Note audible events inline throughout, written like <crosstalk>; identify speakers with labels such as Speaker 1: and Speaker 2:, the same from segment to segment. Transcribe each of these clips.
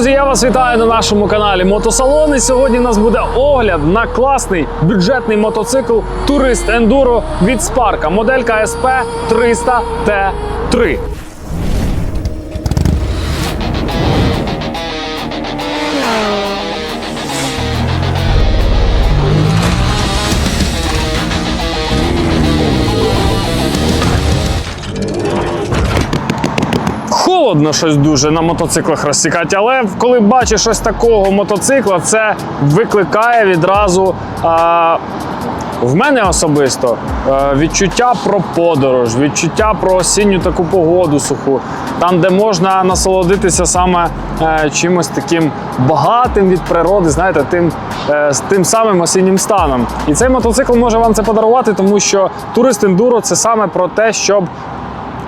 Speaker 1: Друзі, я вас вітаю на нашому каналі Мотосалон. І сьогодні у нас буде огляд на класний бюджетний мотоцикл Турист Ендуро від Спарка, моделька SP 300 T3. Холодно щось дуже на мотоциклах розсікати, але коли бачиш щось такого мотоцикла, це викликає відразу. А, в мене особисто відчуття про подорож, відчуття про осінню таку погоду суху, там, де можна насолодитися саме е, чимось таким багатим від природи, знаєте, тим, е, тим самим осіннім станом. І цей мотоцикл може вам це подарувати, тому що турист ендуро це саме про те, щоб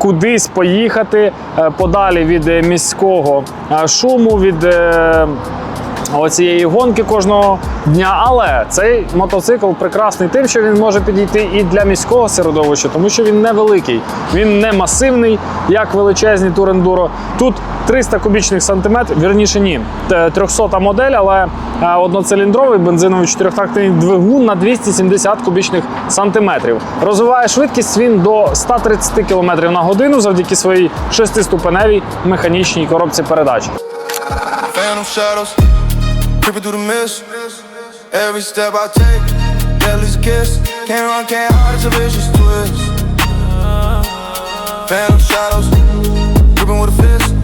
Speaker 1: кудись поїхати е, подалі від е, міського шуму, від е, оцієї гонки кожного дня. Але цей мотоцикл прекрасний тим, що він може підійти і для міського середовища, тому що він невеликий, він не масивний, як величезні турендуро. Тут 300 кубічних сантиметрів, вірніше ні, 300 модель, але е, одноциліндровий бензиновий чотирьохтактний двигун на 270 кубічних сантиметрів. Розвиває швидкість він до 130 км на годину завдяки своїй шестиступеневій механічній коробці передач.
Speaker 2: Phantom shadows, creeping through the mist. Every step I take, deadly's a kiss. Can't run, can't hide, it's a vicious twist. Phantom shadows, creeping with a fist.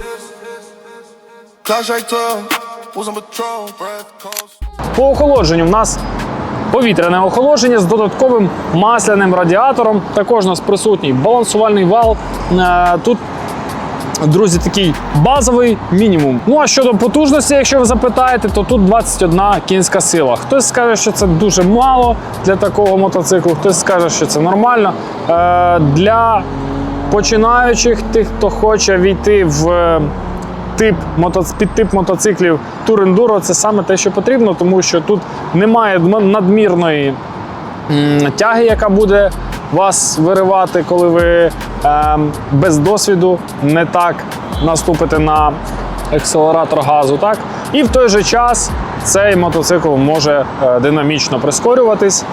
Speaker 2: Clock strike 12, was on patrol, breath cold.
Speaker 1: По охолодженню в нас повітряне охолодження з додатковим масляним радіатором. Також у нас присутній балансувальний вал. Е, Тут Друзі, такий базовий мінімум. Ну а щодо потужності, якщо ви запитаєте, то тут 21 кінська сила. Хтось скаже, що це дуже мало для такого мотоциклу, хтось скаже, що це нормально. Е, для починаючих, тих, хто хоче війти в е, тип мотоц... підтип мотоциклів Enduro, це саме те, що потрібно, тому що тут немає надмірної тяги, яка буде вас виривати, коли ви ем, без досвіду не так наступите на акселератор газу. Так? І в той же час цей мотоцикл може е, динамічно прискорюватись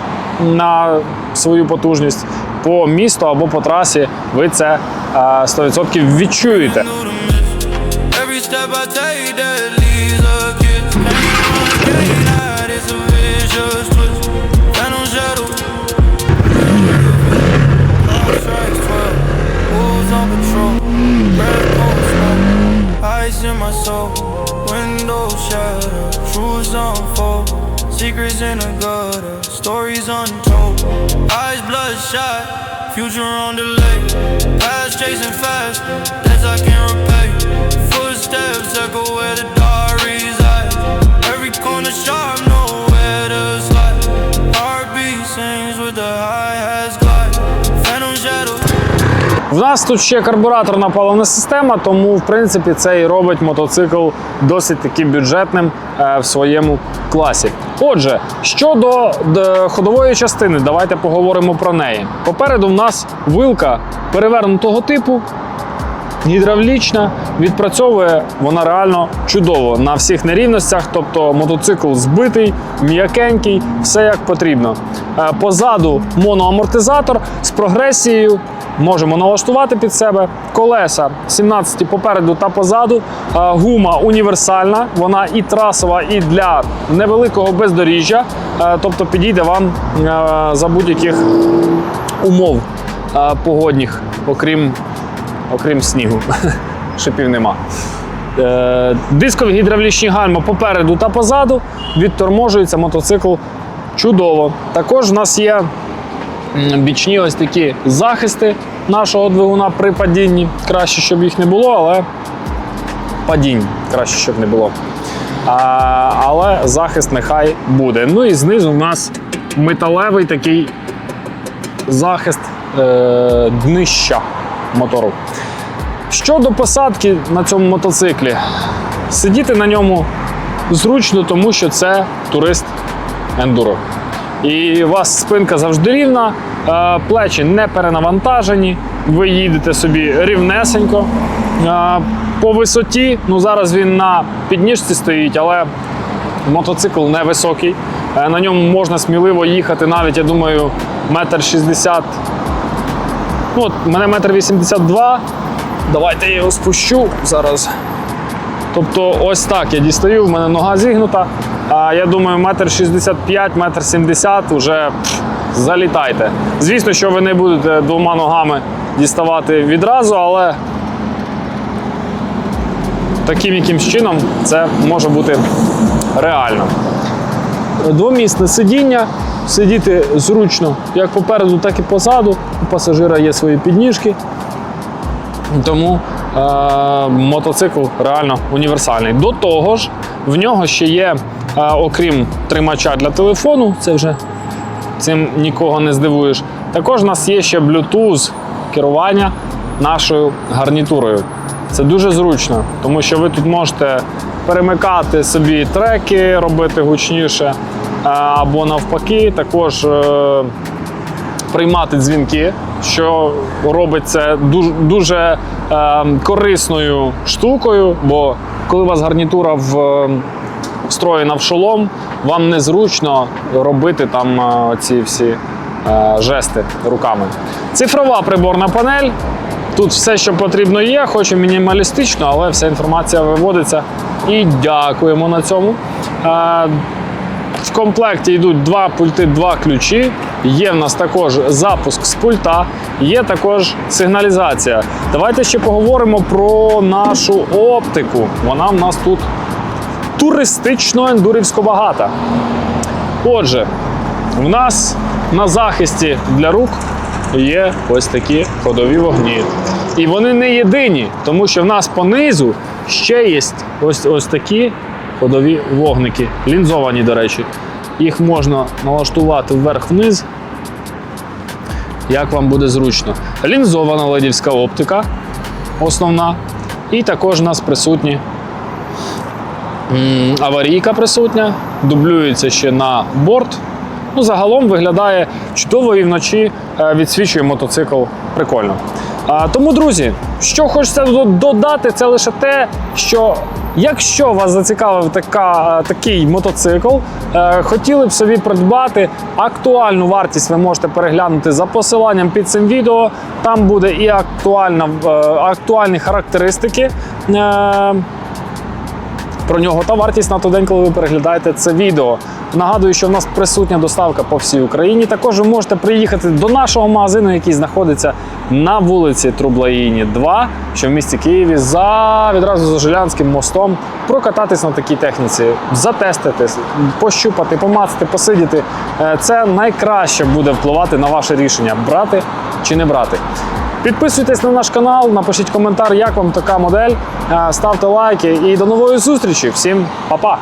Speaker 1: на свою потужність по місту або по трасі. Ви це е, 100% відчуєте.
Speaker 2: Eyes bloodshot, future on delay. Past chasing fast, debts I can't repay. Footsteps echo where the dark resides. Every corner sharp, nowhere to slide. Heartbeat sings with the high has glide. Phantom shadows.
Speaker 1: В нас тут ще карбураторна паливна система, тому в принципі це і робить мотоцикл досить таки бюджетним е, в своєму класі. Отже, щодо д- ходової частини, давайте поговоримо про неї. Попереду в нас вилка перевернутого типу. Гідравлічна відпрацьовує вона реально чудово на всіх нерівностях, тобто мотоцикл збитий, м'якенький, все як потрібно. Е, Позаду моноамортизатор з прогресією. Можемо налаштувати під себе колеса 17 попереду та позаду. Е, Гума універсальна, вона і трасова, і для невеликого бездоріжжя, Е, тобто підійде вам за будь-яких умов погодних, окрім окрім снігу. <laughs> Шипів нема. Е, дискові гідравлічні гальма попереду та позаду. Відторможується мотоцикл чудово. Також в нас є бічні ось такі захисти нашого двигуна при падінні. Краще, щоб їх не було, але падінь краще, щоб не було. А, але захист нехай буде. Ну і знизу в нас металевий такий захист е, днища мотору. Щодо посадки на цьому мотоциклі, сидіти на ньому зручно, тому що це турист ендуро. І у вас спинка завжди рівна, е, плечі не перенавантажені, ви їдете собі рівнесенько. Е, По висоті, ну зараз він на підніжці стоїть, але мотоцикл невисокий. Е, На ньому можна сміливо їхати навіть, я думаю, метр шістдесят. Ну, от мене метр вісімдесят два. Давайте я його спущу зараз. Тобто ось так я дістаю, в мене нога зігнута. А я думаю, метр 65, метр 70 вже пф, залітайте. Звісно, що ви не будете двома ногами діставати відразу, але таким якимсь чином це може бути реально. Двомісне сидіння, сидіти зручно як попереду, так і позаду. У пасажира є свої підніжки. Тому е, мотоцикл реально універсальний. До того ж, в нього ще є, е, окрім тримача для телефону, це вже цим нікого не здивуєш. Також у нас є ще Bluetooth керування нашою гарнітурою. Це дуже зручно, тому що ви тут можете перемикати собі треки, робити гучніше, е, або навпаки, також. е, приймати дзвінки, що робить це дуже, дуже корисною штукою, бо коли у вас гарнітура в, встроєна в шолом, вам незручно робити там е, ці всі жести руками. Цифрова приборна панель. Тут все, що потрібно є, хоч і мінімалістично, але вся інформація виводиться. І дякуємо на цьому. Е, в комплекті йдуть два пульти, два ключі. Є в нас також запуск з пульта, є також сигналізація. Давайте ще поговоримо про нашу оптику. Вона в нас тут туристично ендурівсько багата. Отже, в нас на захисті для рук є ось такі ходові вогні. І вони не єдині, тому що в нас понизу ще є ось, ось такі ходові вогники. Лінзовані, до речі. Їх можна налаштувати вверх-вниз, як вам буде зручно. Лінзована ледівська оптика основна. І також у нас присутні аварійка присутня, дублюється ще на борт. Ну, загалом виглядає чудово і вночі е, відсвічує мотоцикл прикольно. Тому, друзі, що хочеться додати, це лише те, що якщо вас зацікавив така, е, такий мотоцикл, е, хотіли б собі придбати актуальну вартість, ви можете переглянути за посиланням під цим відео. Там буде і актуальна, актуальні характеристики. про нього та вартість на той день, коли ви переглядаєте це відео. Нагадую, що в нас присутня доставка по всій Україні. Також ви можете приїхати до нашого магазину, який знаходиться на вулиці Трублаїні 2, що в місті Києві, за відразу за Жилянським мостом, прокататись на такій техніці, затестити, пощупати, помацати, посидіти. Е, Це найкраще буде впливати на ваше рішення брати чи не брати. Підписуйтесь на наш канал, напишіть коментар, як вам така модель, е, ставте лайки і до нової зустрічі. Всім па-па!